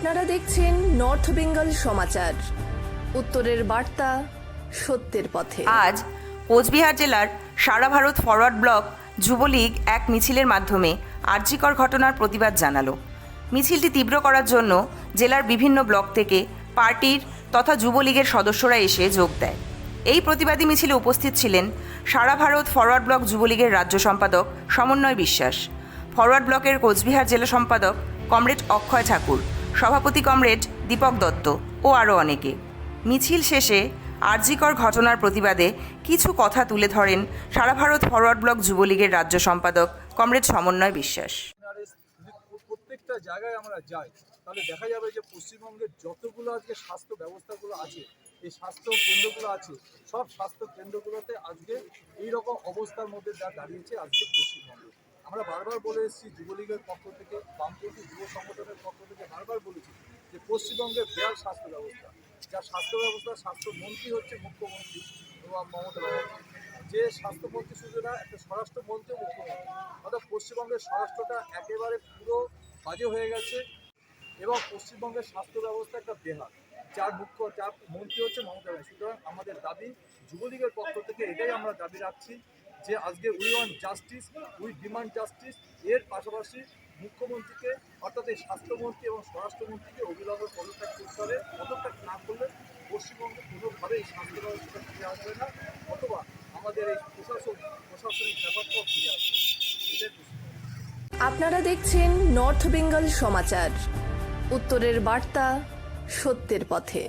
আপনারা দেখছেন নর্থ বেঙ্গল সমাচার। উত্তরের বার্তা সত্যের পথে। আজ কোচবিহার জেলার সারা ভারত ফরওয়ার্ড ব্লক যুবলীগ এক মিছিলের মাধ্যমে আর্যিকর ঘটনার প্রতিবাদ জানালো। মিছিলটি তীব্র করার জন্য জেলার বিভিন্ন ব্লক থেকে পার্টির তথা যুবলীগের সদস্যরা এসে যোগ দেয়। এই প্রতিবাদী মিছিলে উপস্থিত ছিলেন সারা ভারত ফরওয়ার্ড ব্লক যুবলীগের রাজ্য সম্পাদক সমন্বয় বিশ্বাস। ফরওয়ার্ড ব্লকের কোচবিহার জেলা সম্পাদক কমরেড অক্ষয় ঠাকুর। সভাপতি কমরেড দীপক দত্ত ও আরও অনেকে। মিছিল শেষে আরজিকর ঘটনার প্রতিবাদে কিছু কথা তুলে ধরেন সারা ভারত ফরওয়ার্ড ব্লক যুবলীগের রাজ্য সম্পাদক কমরেড সমন্বয় বিশ্বাস। প্রত্যেকটা জায়গায় আমরা যাই, তাহলে দেখা যাবে যে পশ্চিমবঙ্গের যতগুলো আজকে স্বাস্থ্য ব্যবস্থাগুলো আছে এই স্বাস্থ্য কেন্দ্রগুলো আছে, সব স্বাস্থ্য কেন্দ্রগুলোতে আজকে এই রকম অবস্থার মধ্যে যা দাঁড়িয়েছে আজকে পশ্চিমবঙ্গে। আমরা বারবার বলে এসেছি, যুবলীগের পক্ষ থেকে, বামপন্থী যুব সংগঠনের পক্ষ থেকে বারবার বলেছি যে পশ্চিমবঙ্গের বিরাট স্বাস্থ্য ব্যবস্থা, যা স্বাস্থ্য ব্যবস্থা, স্বাস্থ্যমন্ত্রী হচ্ছে মুখ্যমন্ত্রী এবং মমতা ব্যানার্জি। যে স্বাস্থ্যমন্ত্রী শুধু না একটা স্বরাষ্ট্রমন্ত্রী মুখ্যমন্ত্রী, অর্থাৎ পশ্চিমবঙ্গের স্বরাষ্ট্রটা একেবারে পুরো বাজে হয়ে গেছে এবং পশ্চিমবঙ্গের স্বাস্থ্য ব্যবস্থা একটা বেহাল। যার মুখ্য যার মন্ত্রী হচ্ছে মমতা ব্যানার্জি। সুতরাং আমাদের দাবি যুবলীগের পক্ষ থেকে এটাই আমরা দাবি রাখছি যে আজকে we want justice, we demand justice. এর পাশাপাশি মুখ্যমন্ত্রীকে, অর্থাৎ এই স্বাস্থ্যমন্ত্রী এবং স্বরাষ্ট্রমন্ত্রীকে অবিলম্বে পদত্যাগ করতে হবে। পদত্যাগ না করলে পশ্চিমবঙ্গে কোনোভাবে এই স্বাস্থ্য ব্যবস্থাটা ফিরে আসবে না, অথবা আমাদের এই প্রশাসন, প্রশাসনিক ব্যাপারটাও ফিরে আসবে এটাই আপনারা দেখছেন নর্থ বেঙ্গল সমাচার। উত্তরের বার্তা সত্যের পথে।